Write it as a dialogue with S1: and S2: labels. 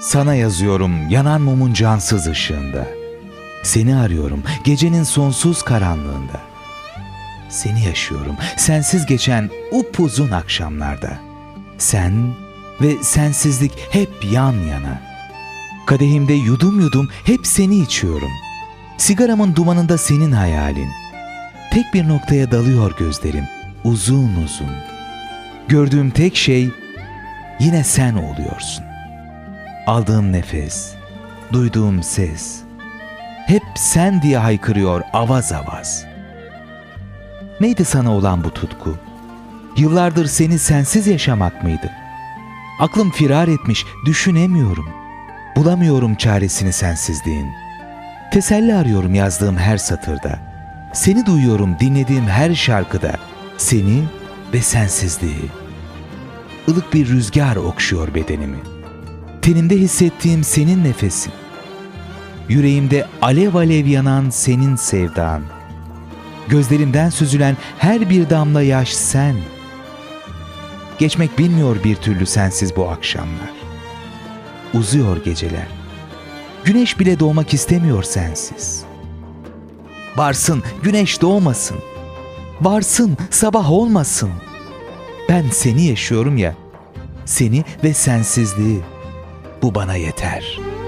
S1: Sana yazıyorum yanan mumun cansız ışığında. Seni arıyorum gecenin sonsuz karanlığında. Seni yaşıyorum sensiz geçen upuzun akşamlarda. Sen ve sensizlik hep yan yana. Kadehimde yudum yudum hep seni içiyorum. Sigaramın dumanında senin hayalin. Tek bir noktaya dalıyor gözlerim uzun uzun. Gördüğüm tek şey yine sen oluyorsun. Aldığım nefes, duyduğum ses hep sen diye haykırıyor avaz avaz. Neydi sana olan bu tutku? Yıllardır seni sensiz yaşamak mıydı? Aklım firar etmiş, düşünemiyorum. Bulamıyorum çaresini sensizliğin. Teselli arıyorum yazdığım her satırda. Seni duyuyorum dinlediğim her şarkıda. Seni ve sensizliği. Ilık bir rüzgar okşuyor bedenimi. Tenimde hissettiğim senin nefesin. Yüreğimde alev alev yanan senin sevdan. Gözlerimden süzülen her bir damla yaş sen. Geçmek bilmiyor bir türlü sensiz bu akşamlar. Uzuyor geceler. Güneş bile doğmak istemiyor sensiz. Varsın, güneş doğmasın. Varsın, sabah olmasın. Ben seni yaşıyorum ya. Seni ve sensizliği. Bu bana yeter.''